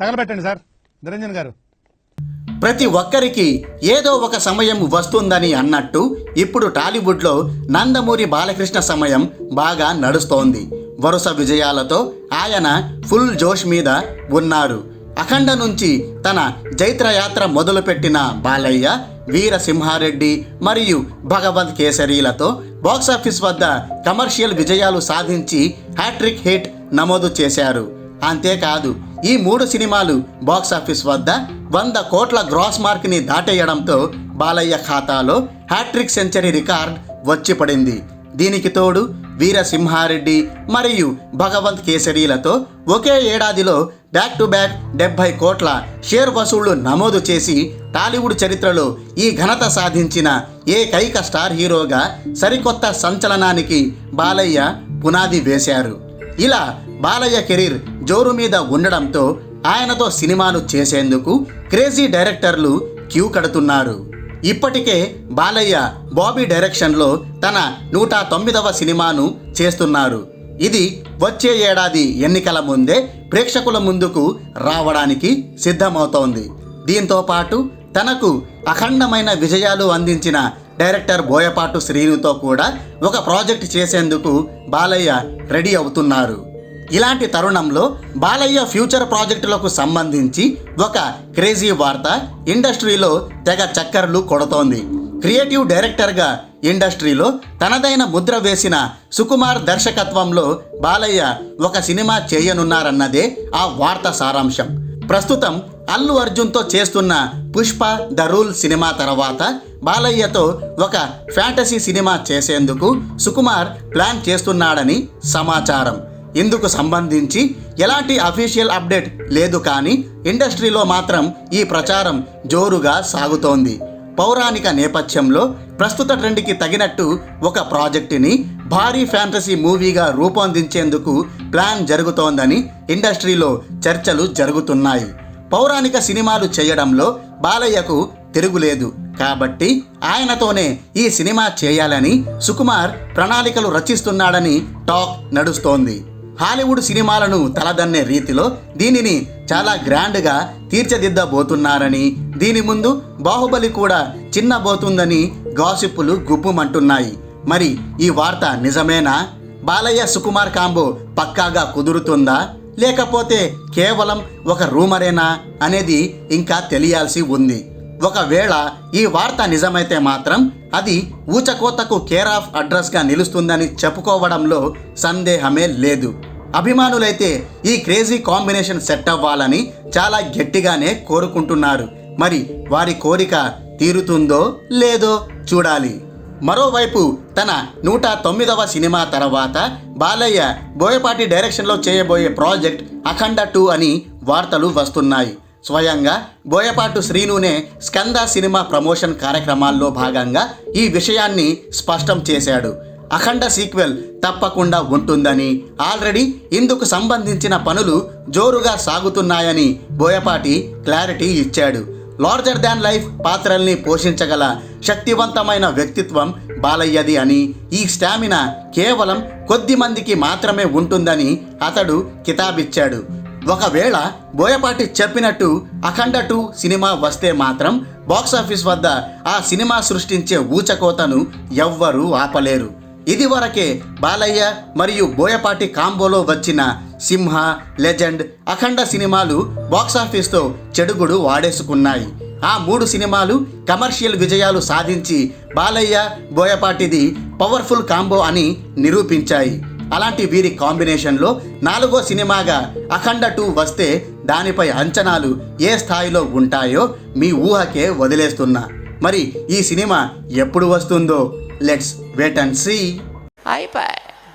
తగలబెట్టండి sir. Niranjan గారు. ప్రతి ఒక్కరికి ఏదో ఒక సమయం వస్తుందని అన్నట్టు ఇప్పుడు టాలీవుడ్లో నందమూరి బాలకృష్ణ సమయం బాగా నడుస్తోంది. వరుస విజయాలతో ఆయన ఫుల్ జోష్ మీద ఉన్నారు అఖండ నుంచి తన జైత్రయాత్ర మొదలుపెట్టిన బాలయ్య వీరసింహారెడ్డి మరియు భగవంత్ కేసరీలతో బాక్సాఫీస్ వద్ద కమర్షియల్ విజయాలు సాధించి హ్యాట్రిక్ హిట్ నమోదు చేశారు. అంతేకాదు ఈ మూడు సినిమాలు బాక్సాఫీస్ వద్ద వంద కోట్ల గ్రాస్ మార్క్ని దాటేయడంతో బాలయ్య ఖాతాలో హ్యాట్రిక్ సెంచరీ రికార్డ్ వచ్చి పడింది. దీనికి తోడు వీరసింహారెడ్డి మరియు భగవంత్ కేసరిలతో ఒకే ఏడాదిలో బ్యాక్ టు బ్యాక్ డెబ్బై కోట్ల షేర్ వసూళ్ళు నమోదు చేసి టాలీవుడ్ చరిత్రలో ఈ ఘనత సాధించిన ఏకైక స్టార్ హీరోగా సరికొత్త సంచలనానికి బాలయ్య పునాది వేశారు. ఇలా బాలయ్య కెరీర్ జోరు మీద ఉండడంతో ఆయనతో సినిమాను చేసేందుకు క్రేజీ డైరెక్టర్లు క్యూ కడుతున్నారు. ఇప్పటికే బాలయ్య బాబీ డైరెక్షన్లో తన నూట తొమ్మిదవ సినిమాను చేస్తున్నారు. ఇది వచ్చే ఏడాది ఎన్నికల ముందే ప్రేక్షకుల ముందుకు రావడానికి సిద్ధమవుతోంది. దీంతో పాటు తనకు అఖండమైన విజయాలు అందించిన డైరెక్టర్ బోయపాటు శ్రీనుతో కూడా ఒక ప్రాజెక్ట్ చేసేందుకు బాలయ్య రెడీ అవుతున్నారు. ఇలాంటి తరుణంలో బాలయ్య ఫ్యూచర్ ప్రాజెక్టులకు సంబంధించి ఒక క్రేజీ వార్త ఇండస్ట్రీలో తెగ చక్కర్లు కొడుతోంది. క్రియేటివ్ డైరెక్టర్గా ఇండస్ట్రీలో తనదైన ముద్ర వేసిన సుకుమార్ దర్శకత్వంలో బాలయ్య ఒక సినిమా చేయనున్నారన్నదే ఆ వార్త సారాంశం. ప్రస్తుతం అల్లు అర్జున్తో చేస్తున్న పుష్ప ద రూల్ సినిమా తర్వాత బాలయ్యతో ఒక ఫ్యాంటసీ సినిమా చేసేందుకు సుకుమార్ ప్లాన్ చేస్తున్నాడని సమాచారం. ఇందుకు సంబంధించి ఎలాంటి అఫీషియల్ అప్డేట్ లేదు కానీ ఇండస్ట్రీలో మాత్రం ఈ ప్రచారం జోరుగా సాగుతోంది. పౌరాణిక నేపథ్యంలో ప్రస్తుత ట్రెండ్కి తగినట్టు ఒక ప్రాజెక్టుని భారీ ఫ్యాంటసీ మూవీగా రూపొందించేందుకు ప్లాన్ జరుగుతోందని ఇండస్ట్రీలో చర్చలు జరుగుతున్నాయి. పౌరాణిక సినిమాలు చేయడంలో బాలయ్యకు తిరుగులేదు. కాబట్టి ఆయనతోనే ఈ సినిమా చేయాలని సుకుమార్ ప్రణాళికలు రచిస్తున్నాడని టాక్ నడుస్తోంది. హాలీవుడ్ సినిమాలను తలదన్నే రీతిలో దీనిని చాలా గ్రాండ్గా తీర్చిదిద్దబోతున్నారని దీని ముందు బాహుబలి కూడా చిన్నబోతుందని గాసిప్పులు గుప్పుమంటున్నాయి. మరి ఈ వార్త నిజమేనా? బాలయ్య సుకుమార్ కాంబో పక్కాగా కుదురుతుందా? లేకపోతే కేవలం ఒక రూమరేనా అనేది ఇంకా తెలియాల్సి ఉంది. ఒకవేళ ఈ వార్త నిజమైతే మాత్రం అది ఊచకోతకు కేర్ ఆఫ్ అడ్రస్గా నిలుస్తుందని చెప్పుకోవడంలో సందేహమే లేదు. అభిమానులైతే ఈ క్రేజీ కాంబినేషన్ సెట్ అవ్వాలని చాలా గట్టిగానే కోరుకుంటున్నారు. మరి వారి కోరిక తీరుతుందో లేదో చూడాలి. మరోవైపు తన నూట తొమ్మిదవ సినిమా తర్వాత బాలయ్య బోయపాటి డైరెక్షన్లో చేయబోయే ప్రాజెక్ట్ అఖండ టూ అని వార్తలు వస్తున్నాయి. స్వయంగా బోయపాటు శ్రీనునే స్కంద సినిమా ప్రమోషన్ కార్యక్రమాల్లో భాగంగా ఈ విషయాన్ని స్పష్టం చేశాడు. అఖండ సీక్వెల్ తప్పకుండా ఉంటుందని. ఆల్రెడీ ఇందుకు సంబంధించిన పనులు జోరుగా సాగుతున్నాయని బోయపాటి క్లారిటీ ఇచ్చాడు. లార్జర్ దాన్ లైఫ్ పాత్రల్ని పోషించగల శక్తివంతమైన వ్యక్తిత్వం బాలయ్యది అని. ఈ స్టామినా కేవలం కొద్ది మందికి మాత్రమే ఉంటుందని అతడు కితాబిచ్చాడు. ఒకవేళ బోయపాటి చెప్పినట్టు అఖండ టూ సినిమా వస్తే మాత్రం బాక్సాఫీస్ వద్ద ఆ సినిమా సృష్టించే ఊచకోతను ఎవ్వరూ ఆపలేరు. ఇదివరకే బాలయ్య మరియు బోయపాటి కాంబోలో వచ్చిన సింహ లెజెండ్ అఖండ సినిమాలు బాక్సాఫీస్తో చెడుగుడు వాడేసుకున్నాయి. ఆ మూడు సినిమాలు కమర్షియల్ విజయాలు సాధించి బాలయ్య బోయపాటిది పవర్ఫుల్ కాంబో అని నిరూపించాయి. అలాంటి వీరి కాంబినేషన్లో నాలుగో సినిమాగా అఖండ టూ వస్తే దానిపై అంచనాలు ఏ స్థాయిలో ఉంటాయో మీ ఊహకే వదిలేస్తున్నా. మరి ఈ సినిమా ఎప్పుడు వస్తుందో? Let's Wait and see. Bye bye.